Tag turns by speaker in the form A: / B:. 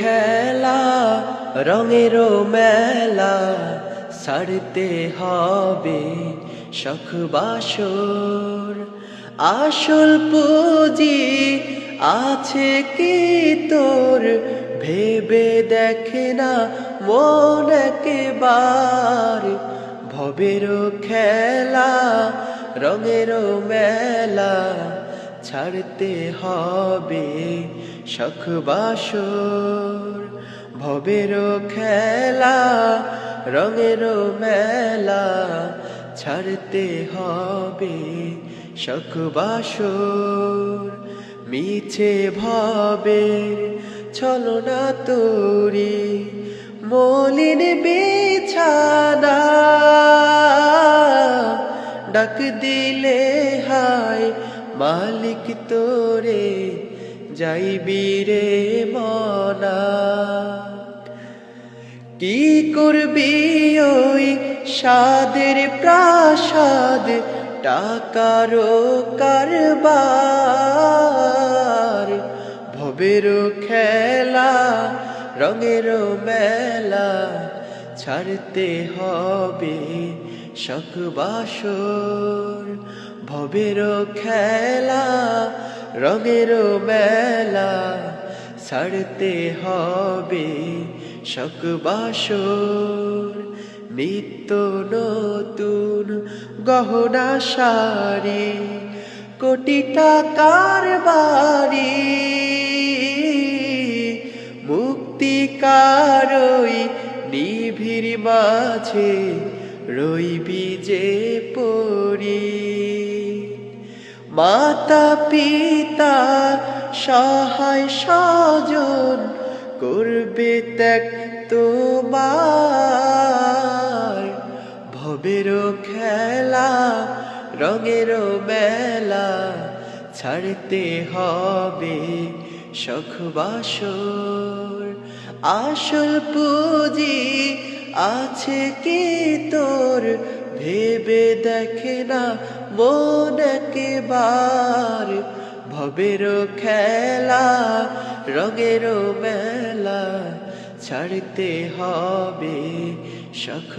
A: খেলা, রঙেরও মেলা সারতে হবে শখ বাসর। আসল পুঁজি আছে কি তোর? ভেবে দেখে না মন একেবার। ভবেরও খেলা, রঙেরও মেলা ছাড়তে হবে শখ বাসর ভবেরও খেলা রঙেরও মেলা ছাড়তে হবে শখ বাসর। মিছে ভবের ছলনা তোরি, মলিন বিছানা, ডাক দিলে হায় মালিক তোরে যাইবি রে মনা। কি করবি ওই সাদের প্রাসাদ টাকারও কারবার। ভবেরও খেলা রঙেরও মেলা ছাড়তে হবে শখ ভবের খেলা, রঙের মেলা, ছাড়তে হবে শখবাসর নিত্য নতুন গহনা শাড়ি কোটি টাকার বাড়ি মুক্তিকারই নিভির মাঝে রইবি যে পড়ি মাতা, পিতা, সহায়, স্বজন করবে ত্যাগ তোমার। ভবেরও খেলা রঙেরও মেলা ছাড়তে হবে শখ বাসর আসল পুঁজি আছে কি তোর? ভেবে দেখে না মন একেবার। ভবেরও খেলা রঙেরও মেলা ছাড়তে হবে শখ